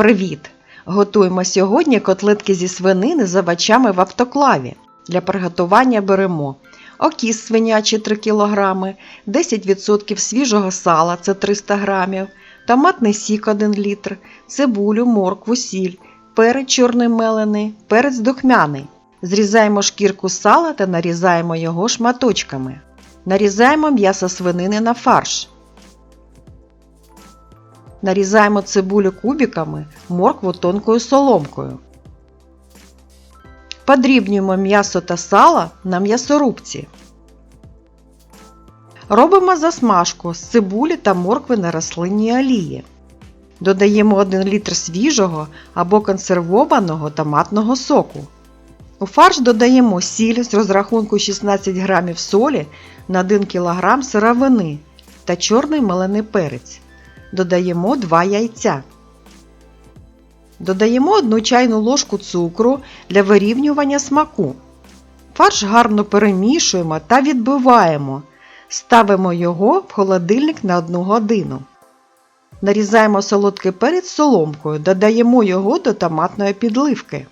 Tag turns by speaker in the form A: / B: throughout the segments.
A: Привіт! Готуємо сьогодні котлетки зі свинини з овочами в автоклаві. Для приготування беремо окіс свинячий 3 кг, 10% свіжого сала це 300 г, томатний сік 1 літр, цибулю, моркву, сіль, перець чорний мелений, перець духмяний. Зрізаємо шкірку сала та нарізаємо його шматочками. Нарізаємо м'ясо свинини на фарш. Нарізаємо цибулю кубиками, моркву тонкою соломкою. Подрібнюємо м'ясо та сало на м'ясорубці. Робимо засмажку з цибулі та моркви на рослинній олії. Додаємо 1 літр свіжого або консервованого томатного соку. У фарш додаємо сіль з розрахунку 16 г солі на 1 кг сировини та чорний мелений перець. Додаємо 2 яйця. Додаємо 1 чайну ложку цукру для вирівнювання смаку. Фарш гарно перемішуємо та відбиваємо. Ставимо його в холодильник на 1 годину. Нарізаємо солодкий перець соломкою, додаємо його до томатної підливки.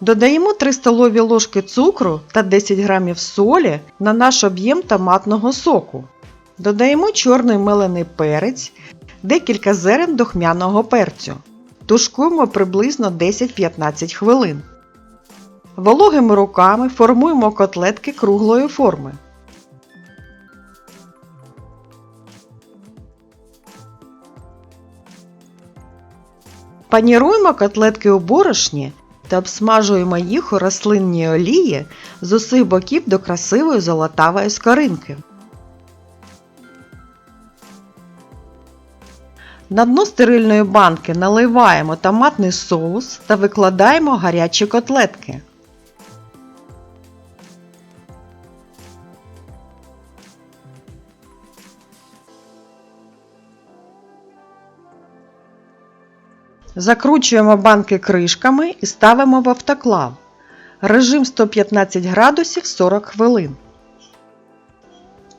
A: Додаємо 3 столові ложки цукру та 10 г солі на наш об'єм томатного соку. Додаємо чорний мелений перець, декілька зерен духмяного перцю. Тушкуємо приблизно 10-15 хвилин. Вологими руками формуємо котлетки круглої форми. Паніруємо котлетки у борошні та обсмажуємо їх у рослинній олії з усіх боків до красивої золотавої скоринки. На дно стерильної банки наливаємо томатний соус та викладаємо гарячі котлетки. Закручуємо банки кришками і ставимо в автоклав. Режим 115 градусів 40 хвилин.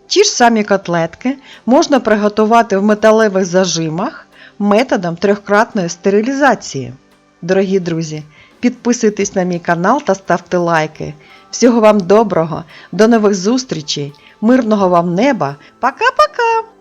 A: Ті ж самі котлетки можна приготувати в металевих зажимах методом трьохкратної стерилізації. Дорогі друзі, підписуйтесь на мій канал та ставте лайки. Всього вам доброго, до нових зустрічей, мирного вам неба. Пока-пока!